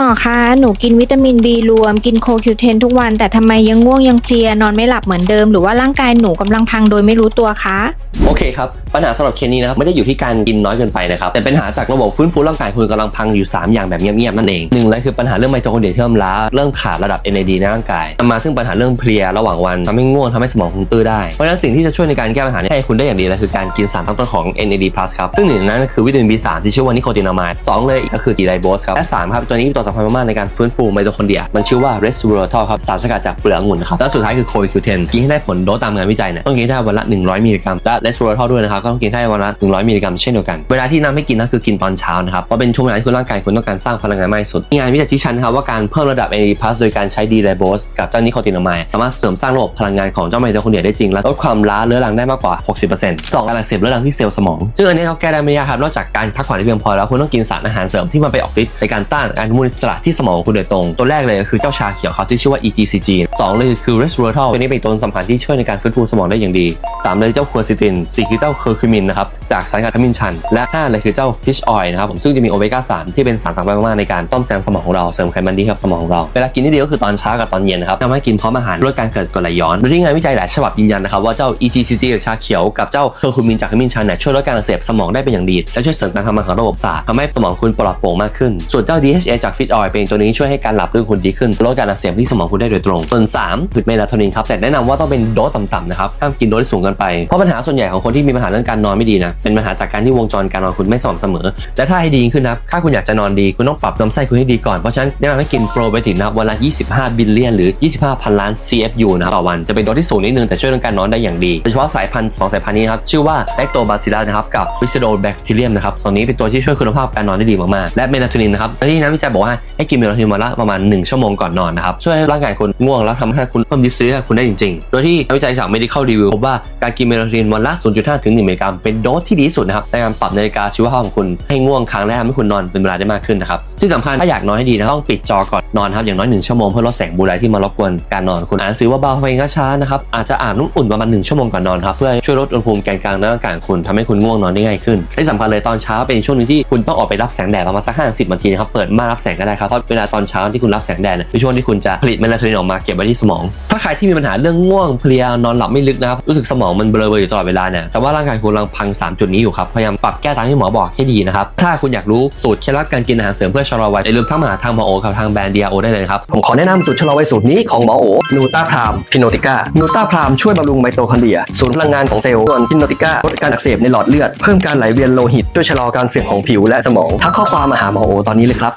มอคะ หนูกินวิตามิน B รวม กินโคคิวเทนทุกวัน แต่ทำไมยังง่วงยังเพลียนอนไม่หลับเหมือนเดิม หรือว่าร่างกายหนูกำลังพังโดยไม่รู้ตัวคะ โอเคครับ ปัญหาสำหรับเคสนี้นะครับไม่ได้อยู่ที่การกินน้อยเกินไปนะครับ แต่เป็นปัญหาจากระบบฟื้นฟูร่างกายคุณกำลังพังอยู่ 3 อย่างแบบเงียบๆนั่นเองหนึ่งเลยคือปัญหาเรื่องไมโทคอนเดรียที่เริ่มล้าเริ่มขาดระดับ NAD ในร่างกายนำมาซึ่งปัญหาเรื่องเพลียระหว่างวันทำให้ง่วงทำให้สมองคุณตื้อได้เพราะฉะนั้นสิ่งที่จะช่วยในการแก้ปัญหานี้ให้คุณได้อย่างดีเลยคือการกินสารตั้งต้นของ NAD+ ครับซึ่งหนึ่งในนั้นคือวิตามิน B3 ที่ชื่อว่านิโคตินามายสองเลยก็คือจีไดโบสครับและสามครับตัวนี้ตัวสำคัญมากๆในการฟื้นฟูไมโทคอนเดรีย มันชื่อว่า resveratrol ครับสารสกัดจากเปลือกองุ่นนะครับและสุดท้ายคือโคคิวเทนกินให้ได้ผลโดสตามงานวิจัยเนี่ยต้องกินได้วันละ 100 มิลลิกรัมและ resveratrol ด้วยนะครับก็ต้องกินให้วันละ 100 มิลลิกรัมเช่นเดียวกันเวลาที่น้ำให้กินนะคือกินตอนเช้านะครับเพราะเป็นช่วงเวลาที่คุณร่างกายคุณต้องการสร้างพลังงานมากที่สุดมีงานวิจัยชี้ชัดนะครับว่าการเพิ่มระดับ NAD+ โดยการใช้ดีไลโบสกับเจ้านิโคตินามายสามารถเสริมสร้างระบบพลังงานของเจ้าไมโทคอนเดรียได้จริงและลดความล้าเรื้อรังได้มากกว่า 60%สองการอักเสบเรื้อรังที่เซลล์สมองซึ่งอันนี้เขาแก้ได้ไม่ยากครับนอกจากการพักผ่อนให้เพียงพอแล้วคุณต้องกินสารอาหารเสริมที่มันไปออกฤทธิ์ในการต้านอนุมูลอิสระที่สมองคุณโดยตรง ตัวแรกเลยก็คือเจ้าชาเขียวเขาที่ชื่อว่า EGCG สองเลยคือ resveratrol ตัวนี้เป็นตัวสำคัญที่ช่วยในการฟื้นฟูสมองได้อย่างดีสามเลยเจ้าควอซิตินสี่คือเจ้าเคอร์คิมินนะครับ จากสารกัดขมิ้นชัน และห้าเลยคือเจ้า fish oil นะครับผมซึ่งจะมีโอเมก้า3ที่เป็นสารสำคัญมากๆในการต้มแซมสมองของเราเสริมไขมันดีให้กับสมองของเราเวลากินที่ดีก็คือตอนเช้ากับตอนเย็นนะครับทำให้กินพร้อมอาหารลดการเกิดกรดไหลย้อนโดยที่งานวิจัยหลายฉบับยืนยันนะครับว่าเจ้า EGCG หรือชาเขียวกับเจ้าเคอร์คิมินจากขมิ้นชันเนี่ยช่วยลดการอักเสบสมองได้เป็นอย่างดีและช่วยเสริมการทำงานของระบบประสาททำให้สมองคุณปลอดโปร่งมากขึ้น ส่วนเจ้า DHA จาก fish oil เป็นตัวนี้ช่วยให้การหลับลื่นคุณดีขึ้นลดการอักเสบที่สมองคุณได้โดยตรงส่วน3คือเมลาโทนินครับแต่แนะนำว่าต้องเป็นโดสต่ำๆนะครับห้ามกินโดสที่สูงเกินไปเพราะปัญหาส่วนใหญ่ของคนที่มีปัญหาเรื่องการนอนไม่ดีนะเป็นปัญหาจากการที่วงจรการนอนคุณไม่สม่ำเสมอ และถ้าให้ดีขึ้นนะถ้าคุณอยากจะนอนดีคุณต้องปรับลำไส้คุณให้ดีก่อน เพราะฉะนั้นแนะนำให้กินโปรไบโอติกนะวันละ 25 บิลเลียนหรือ 25 พันล้าน CFU นะต่อวัน จะเป็นโดสที่สูงนิดนึงแต่ช่วยเรื่องการนอนได้อย่างดีโดยเฉพาะสายพันธุ์สองสายพันธุ์นี้ครับชื่อว่า Lactobacillus นะครับกับ Bifidobacterium นะครับตรงนี้เป็นตัวที่ช่วยคุณภาพการนอนได้ดีมากๆและเมลาโทนินนะครับที่นักวิจัยบอกว่าให้กินเมลาโทนินวันละประมาณ 1 ชั่วโมงก่อนนอนนะครับช่วยให้ร่างกายคุณง่วงแล้วทำให้คุณเพิ่มดิฟซีให้คุณได้จริงๆ โดยที่นักวิจัยจาก medical review พบว่าการกินเมลาโทนินวันละ 0.5ถึง1มิลลิกรัมเป็นโดสที่ดีที่สุดนะครับในการปรับนาฬิกาชีวภาพของคุณให้ง่วงครั้งแรกทำให้คุณนอนเป็นเวลาได้มากขึ้นนะครับที่สำคัญถ้าอยากนอนให้ดีนะต้องปิดจอก่อนนอนครับอย่างน้อย1ชั่วโมงเพื่อลดแสงบูไลท์ที่มารบกวนการนอนคุณอ่านหนังสือว่าเบาๆไปช้าๆนะครับอาจจะอ่านน้ำอุ่นประมาณ1ชั่วโมงก่อนนอนครับเพื่อช่วยลดอุณหภูมิแกนกลางในร่างกายคุณทำให้คุณง่วงนอนได้ง่ายขึ้นที่สำคัญเลยตอนเช้าเป็นช่วงนึงที่คุณต้องออกไปรับแสงแดดประมาณสัก50นาทีนะครับเปิดม่านรับแสงก็ได้ครับเพราะเวลาตอนเช้าที่คุณรับแสงแดดเป็นช่วงที่คุณจะผลิตเมลาโทนินออกมาเก็บไว้ที่สมอง ถ้าใครที่มีปัญหาเรื่องง่วงเพลียนอนหลับไม่ลึกนะครับรู้สึกสมองมันเบลอๆอยู่ตลอดเวลาเนี่ยแสดงว่าร่างกายคุณกำลังพัง3 จุดนี้อยู่ครับ พยายามปรับแก้ตามที่หมอบอกให้ดีนะครับ ถ้าคุณอยากรู้สูตรเคล็ดลับการกินอาหารเสริมเพื่อชะลอวัยอย่าลืมทักมาหาทางหมอโอกับทางแบรนด์เดียโอได้เลยครับผมขอแนะนำสูตรชะลอวัยสูตรนี้ของหมอโอนูต้าพรามพิโนติก้านูต้าพรามช่วยบำรุงไมโตคอนเดรียศูนย์พลังงานของเซลล์ส่วนพิโนติก้าลดการอักเสบในหลอดเลือดเพิ่มการไหลเวียนโลหิตช่วยชะลอการเสื่อมของผิวและสมองทักข้อความมาหาหมอโอตอนนี้เลยครับ